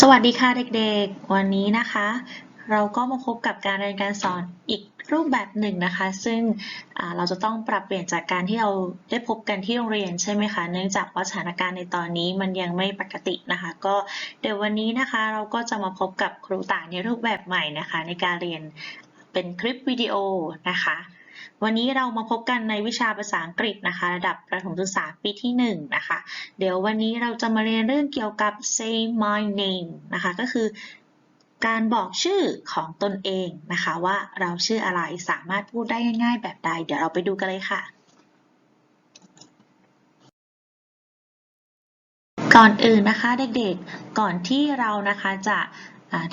สวัสดีค่ะเด็กๆ วันนี้นะคะ เราก็มาพบกับการเรียนการสอนอีกรูปแบบหนึ่งนะคะ ซึ่งเราจะต้องปรับเปลี่ยนจากการที่เราได้พบกันที่โรงเรียนใช่ไหมคะ เนื่องจากว่าสถานการณ์ในตอนนี้มันยังไม่ปกตินะคะ ก็เดี๋ยววันนี้นะคะ เราก็จะมาพบกับครูต่ายในรูปแบบใหม่นะคะ ในการเรียนเป็นคลิปวิดีโอนะคะ วันนี้เรามาพบกันในวิชาภาษาอังกฤษนะคะ ระดับประถมศึกษาปีที่หนึ่งนะคะ เดี๋ยววันนี้เราจะมาเรียนเรื่องเกี่ยวกับ say my name นะคะ ก็คือการบอกชื่อของตนเองนะคะ ว่าเราชื่ออะไรสามารถพูดได้ง่ายๆ แบบใด เดี๋ยวเราไปดูกันเลยค่ะ ก่อนอื่นนะคะเด็กๆ ก่อนที่เรานะคะจะ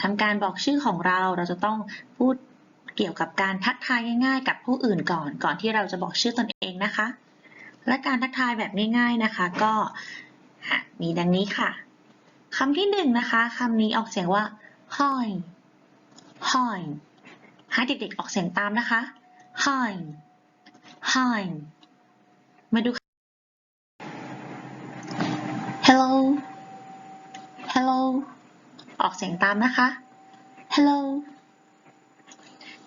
ทำการบอกชื่อของเราเราจะต้องพูด เกี่ยวกับการทักทายง่ายๆ กับผู้อื่นก่อน ก่อนที่เราจะบอกชื่อตนเองนะคะ และการทักทายแบบง่าย ๆนะคะ ก็มีดังนี้ค่ะคำที่หนึ่งนะคะคำนี้ออกเสียงว่า hi hi ให้เด็กๆออกเสียงตามนะคะ hi hi มาดู hello hello ออกเสียงตามนะคะ hello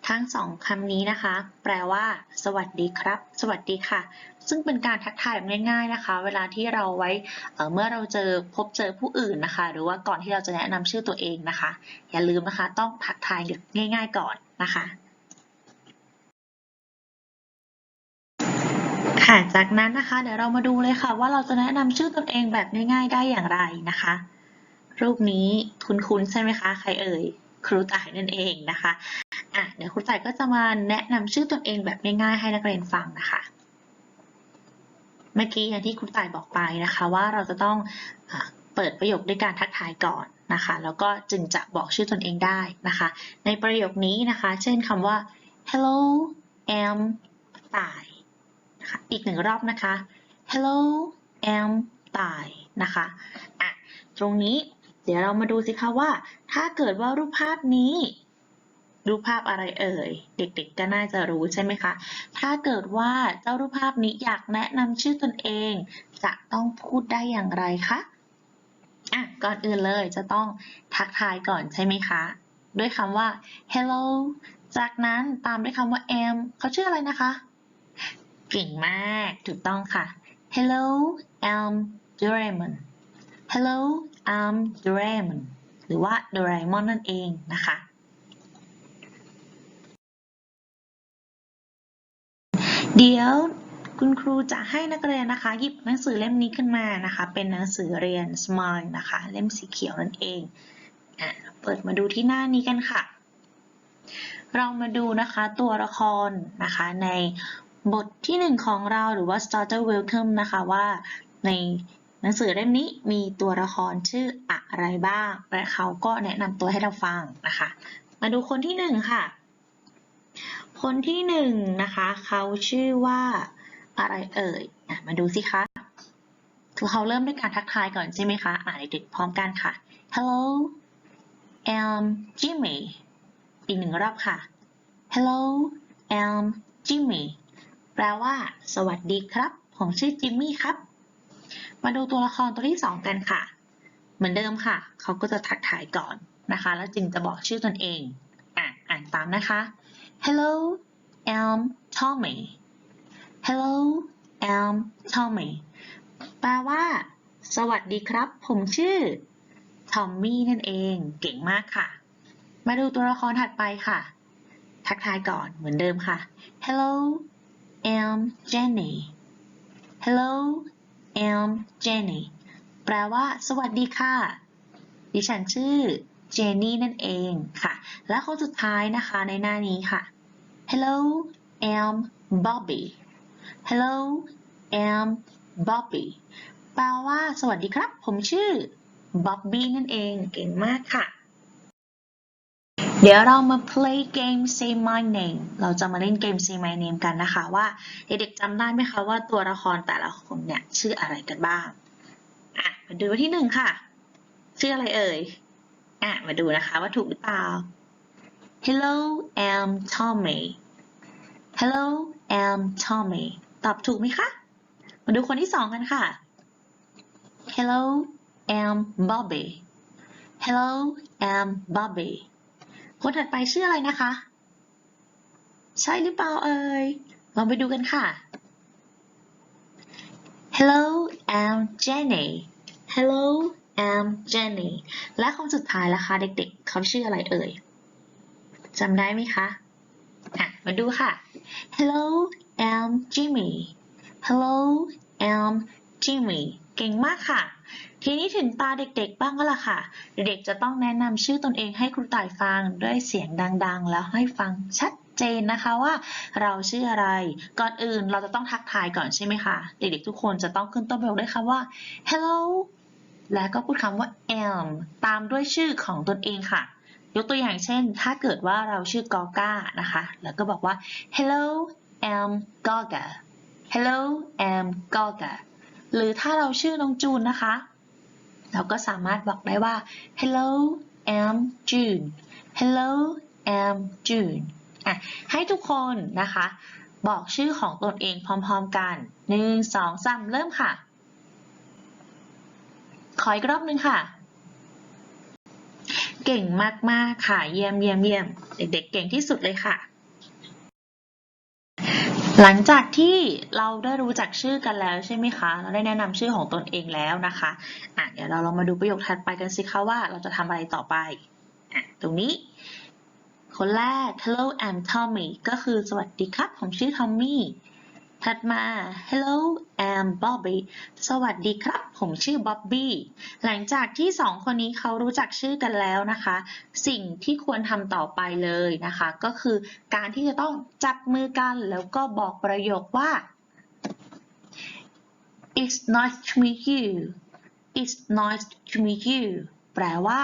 ทั้งสองคำนี้นะคะ แปลว่า สวัสดีครับ สวัสดีค่ะ ซึ่งเป็นการทักทายแบบง่าย ๆนะคะ เวลาที่เราไว้เเมื่อเราเจอพบเจอผู้อื่นนะคะ หรือว่าก่อนที่เราจะแนะนำชื่อตัวเองนะคะ อย่าลืมนะคะ ต้องทักทายง่าย ๆ ก่อนนะคะ ค่ะจากนั้นนะคะ เดี๋ยวเรามาดูเลยค่ะ ว่าเราจะแนะนำชื่อตนเองแบบง่าย ๆ ได้อย่างไรนะคะ รูปนี้คุ้นๆใช่ไหมคะ ใครเอ่ยครูต่ายนั่นเองนะคะ อะเดี๋ยวครูต่ายก็จะมาแนะนำชื่อตนเองแบบง่ายๆให้นักเรียนฟังนะคะ เมื่อกี้อย่างที่ครูต่ายบอกไปนะคะ ว่าเราจะต้องอเปิดประโยคด้วยการทักทายก่อนนะคะ แล้วก็จึงจะบอกชื่อตนเองได้นะคะ ในประโยคนี้นะคะ เช่นคำว่า hello am ต่ายนะคะอีกหนึ่งรอบนะคะ hello am ต่ายนะคะอะตรงนี้เดี๋ยวเรามาดูสิคะว่า ถ้าเกิดว่ารูปภาพนี้ รูปภาพอะไรเอ่ย เด็กๆ ก็น่าจะรู้ใช่ไหมคะ ถ้าเกิดว่าเจ้ารูปภาพนี้อยากแนะนำชื่อตนเอง จะต้องพูดได้อย่างไรคะอะก่อนอื่นเลยจะต้องทักทายก่อนใช่ไหมคะ ด้วยคำว่า hello จากนั้นตามด้วยคำว่า am เขาชื่ออะไรนะคะ เก่งมากถูกต้องค่ะ hello I'm Doraemon hello I'm Doraemon หรือว่า Doraemon นั่นเองนะคะ เดี๋ยวคุณครูจะให้นักเรียนนะคะหยิบหนังสือเล่มนี้ขึ้นมานะคะ เป็นหนังสือเรียน Smile นะคะ เล่มสีเขียวนั่นเองอะเปิดมาดูที่หน้านี้กันค่ะ เรามาดูนะคะตัวละครนะคะในบทที่หนึ่งของเราหรือว่า starter welcome นะคะว่าในหนังสือเล่มนี้มีตัวละครชื่ออะไรบ้าง และเขาก็แนะนำตัวให้เราฟังนะคะ มาดูคนที่หนึ่งค่ะ คนที่หนึ่งนะคะ เขาชื่อว่าอะไรเอ่ยมาดูสิคะคือเขาเริ่มด้วยการทักทายก่อนใช่ไหมคะ อ่านเด็กๆพร้อมกันค่ะ Hello I'm Jimmy อีกหนึ่งรอบค่ะ Hello I'm Jimmy แปลว่า สวัสดีครับ ผมชื่อจิมมี่ครับ มาดูตัวละครตัวที่สองกันค่ะ เหมือนเดิมค่ะ เขาก็จะทักทายก่อนนะคะ แล้วจึงจะบอกชื่อตนเอง อะอ่านตามนะคะ Hello I'm Tommy Hello I'm Tommy แปลว่า สวัสดีครับ ผมชื่อ ทอมมี่นั่นเอง เก่งมากค่ะ มาดูตัวละครถัดไปค่ะ ทักทายก่อนเหมือนเดิมค่ะ Hello I'm Jenny Hello I'm Jenny แปลว่า สวัสดีค่ะ ดิฉันชื่อเจนนี่นั่นเองค่ะ และคนสุดท้ายนะคะในหน้านี้ค่ะ Hello I'm Bobby Hello I'm Bobby แปลว่า สวัสดีครับ ผมชื่อ Bobby นั่นเอง เก่งมากค่ะ เดี๋ยวเรามา play game say my name เราจะมาเล่นเกม say my name กันนะคะ ว่าเด็กๆจำได้ไหมคะว่าตัวละครแต่ละคนเนี่ย ชื่ออะไรกันบ้าง อะ มาดูที่หนึ่งค่ะ ชื่ออะไรเอ่ย อะ มาดูนะคะว่าถูกหรือเปล่า Hello I'm Tommy Hello I'm Tommy ตอบถูกไหมคะ มาดูคนที่สองกันค่ะ Hello I'm Bobby Hello I'm Bobby คนถัดไปชื่ออะไรนะคะ ใช่หรือเปล่าเอ่ย ลองไปดูกันค่ะ Hello I'm Jenny Hello I'm Jenny และคนสุดท้ายล่ะคะเด็กๆ เขาชื่ออะไรเอ่ย จำได้ไหมคะอะมาดูค่ะ Hello I'm Jimmy Hello I'm Jimmy เก่งมากค่ะ ทีนี้ถึงตาเด็กๆบ้างก็ล่ะค่ะ เด็กๆจะต้องแนะนำชื่อตนเองให้ครูต่ายฟังด้วยเสียงดังๆ แล้วให้ฟังชัดเจนนะคะว่าเราชื่ออะไร ก่อนอื่นเราจะต้องทักทายก่อนใช่ไหมคะ เด็กๆทุกคนจะต้องขึ้นต้นประโยคด้วยคำว่า hello แล้วก็พูดคำว่า am ตามด้วยชื่อของตนเองค่ะ ยกตัวอย่างเช่น ถ้าเกิดว่าเราชื่อกอก้านะคะ แล้วก็บอกว่า hello am Gaga hello am Gaga หรือถ้าเราชื่อน้องจูนนะคะ เราก็สามารถบอกได้ว่า hello am June hello am June อะให้ทุกคนนะคะ บอกชื่อของตนเองพร้อมๆกันหนึ่งสองสามเริ่มค่ะ ขออีกรอบหนึ่งค่ะ เก่งมาก ๆ ค่ะ เยี่ยมเยี่ยมเยี่ยมเด็ก ๆ เก่งที่สุดเลยค่ะ หลังจากที่เราได้รู้จักชื่อกันแล้วใช่ไหมคะ เราได้แนะนำชื่อของตนเองแล้วนะคะอะเดี๋ยวเราลองมาดูประโยคถัดไปกันสิคะว่าเราจะทำอะไรต่อไปอะตรงนี้ คนแรก hello I'm Tommy ก็คือสวัสดีครับ ผมชื่อ Tommy ถัดมา hello I'm Bobby สวัสดีครับ ผมชื่อ Bobby หลังจากที่สองคนนี้เขารู้จักชื่อกันแล้วนะคะ สิ่งที่ควรทำต่อไปเลยนะคะ ก็คือการที่จะต้องจับมือกันแล้วก็บอกประโยคว่า It's nice to meet you It's nice to meet you แปลว่า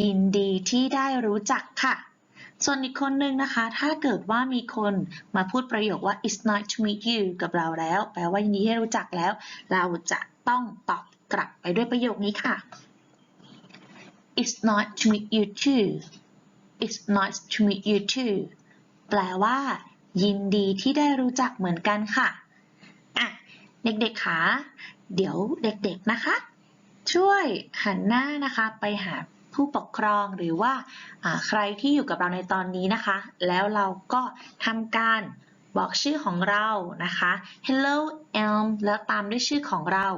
ยินดีที่ได้รู้จักค่ะ ส่วนอีกคนนึงนะคะ ถ้าเกิดว่ามีคนมาพูดประโยคว่า it's nice to meet you กับเราแล้ว แปลว่ายินดีที่รู้จักแล้ว เราจะต้องตอบกลับไปด้วยประโยคนี้ค่ะ it's nice to meet you too it's nice to meet you too แปลว่า ยินดีที่ได้รู้จักเหมือนกันค่ะอะเด็กๆคะเดี๋ยวเด็กๆนะคะ ช่วยหันหน้านะคะไปหา ผู้ปกครองหรือว่าใครที่อยู่กับเราในตอนนี้นะคะ แล้วเราก็ทำการบอกชื่อของเรานะคะ hello Elm แล้วตามด้วยชื่อของเรา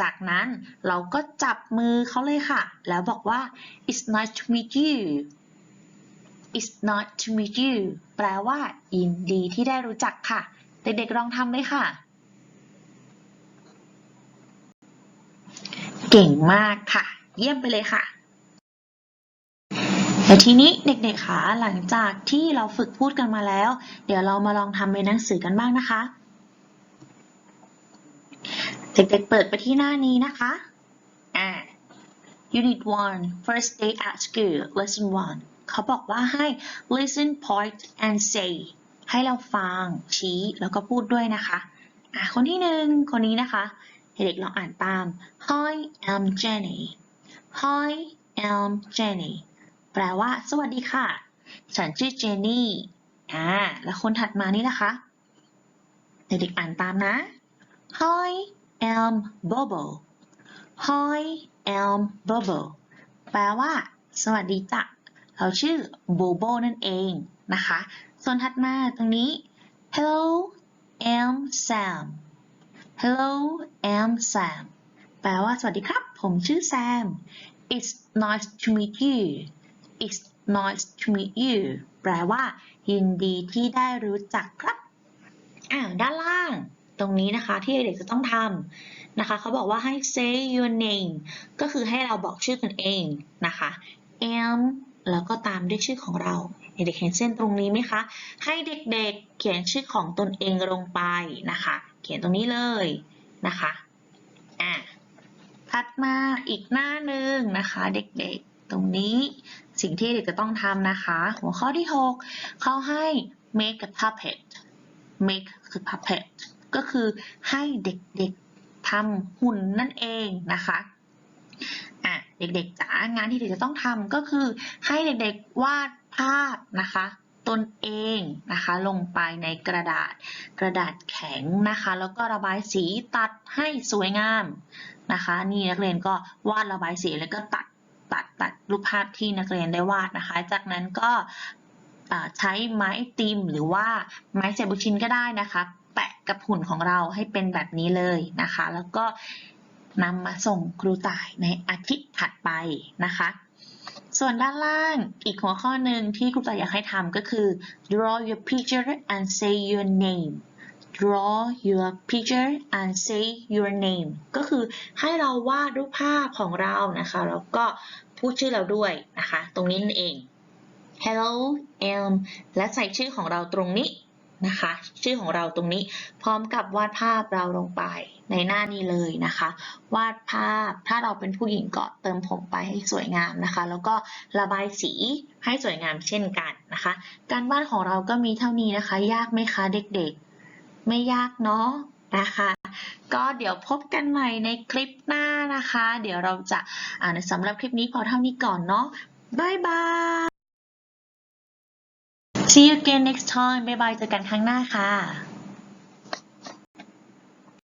จากนั้นเราก็จับมือเขาเลยค่ะ แล้วบอกว่า it's nice to meet you it's nice to meet you แปลว่ายินดีที่ได้รู้จักค่ะ เด็กๆลองทำเลยค่ะ เก่งมากค่ะ เยี่ยมไปเลยค่ะ และทีนี้เด็กๆคะหลังจากที่เราฝึกพูดกันมาแล้ว เดี๋ยวเรามาลองทำเป็นหนังสือกันบ้างนะคะ เด็กๆเปิดไปที่หน้านี้นะคะอ่า Unit 1 First Day at School Lesson 1เขาบอกว่าให้ listen point and say ให้เราฟังชี้แล้วก็พูดด้วยนะคะอะคนที่หนึ่งคนนี้นะคะเด็กๆลองอ่านตาม Hi I'm Jenny Hi I'm Jenny แปลว่า สวัสดีค่ะ ฉันชื่อเจนนี่ อ่า แล้วคนถัดมานี่นะคะ เด็กๆอ่านตามนะ Hi I'm Bobo Hi I'm Bobo แปลว่า สวัสดีจ้ะ เราชื่อโบโบนั่นเองนะคะ ส่วนถัดมาตรงนี้ Hello I'm Sam Hello I'm Sam แปลว่าสวัสดีครับ ผมชื่อแซม It's nice to meet you It's nice to meet you แปลว่า ยินดีที่ได้รู้จักครับอ่าด้านล่างตรงนี้นะคะที่เด็กๆจะต้องทำนะคะเขาบอกว่าให้ say your name ก็คือให้เราบอกชื่อตนเองนะคะ am แล้วก็ตามด้วยชื่อของเราเด็กๆเห็นเส้นตรงนี้ไหมคะ ให้เด็กๆเขียนชื่อของตนเองลงไปนะคะ เขียนตรงนี้เลยนะคะอะถัดมาอีกหน้าหนึ่งนะคะเด็กๆ ตรงนี้สิ่งที่เด็กจะต้องทำนะคะ หัวข้อที่ 6 เขาให้ make a puppet make คือ puppet ก็คือให้เด็กๆทำหุ่นนั่นเองนะคะอะเด็กๆจ๋างานที่เด็กจะต้องทำก็คือให้เด็กๆวาดภาพนะคะตนเองนะคะลงไปในกระดาษกระดาษแข็งนะคะ แล้วก็ระบายสีตัดให้สวยงามนะคะ นี่นักเรียนก็วาดระบายสีแล้วก็ตัด ตัดตัดรูปภาพที่นักเรียนได้วาดนะคะ จากนั้นก็ใช้ไม้ติมหรือว่าไม้เซบุชินก็ได้นะคะ แปะกับหุ่นของเราให้เป็นแบบนี้เลยนะคะ แล้วก็นำมาส่งครูต่ายในอาทิตย์ถัดไปนะคะ ส่วนด้านล่างอีกหัวข้อหนึ่งที่ครูต่ายอยากให้ทำก็คือ draw your picture and say your name draw your picture and say your name ก็คือให้เราวาดรูปภาพของเรานะคะแล้วก็พูดชื่อเราด้วยนะคะ ตรงนี้นั่นเอง hello em และใส่ชื่อของเราตรงนี้นะคะ ชื่อของเราตรงนี้พร้อมกับวาดภาพเราลงไปในหน้านี้เลยนะคะ วาดภาพถ้าเราเป็นผู้หญิงก็เติมผมไปให้สวยงามนะคะ แล้วก็ระบายสีให้สวยงามเช่นกันนะคะ การวาดของเราก็มีเท่านี้นะคะ ยากไหมคะเด็กๆ ไม่ยากเนาะนะคะก็เดี๋ยวพบกันใหม่ในคลิปหน้านะคะ เดี๋ยวเราจะอ่านสำหรับคลิปนี้พอเท่านี้ก่อนเนาะบายบาย See you again next time บายบายเจอกันครั้งหน้าค่ะ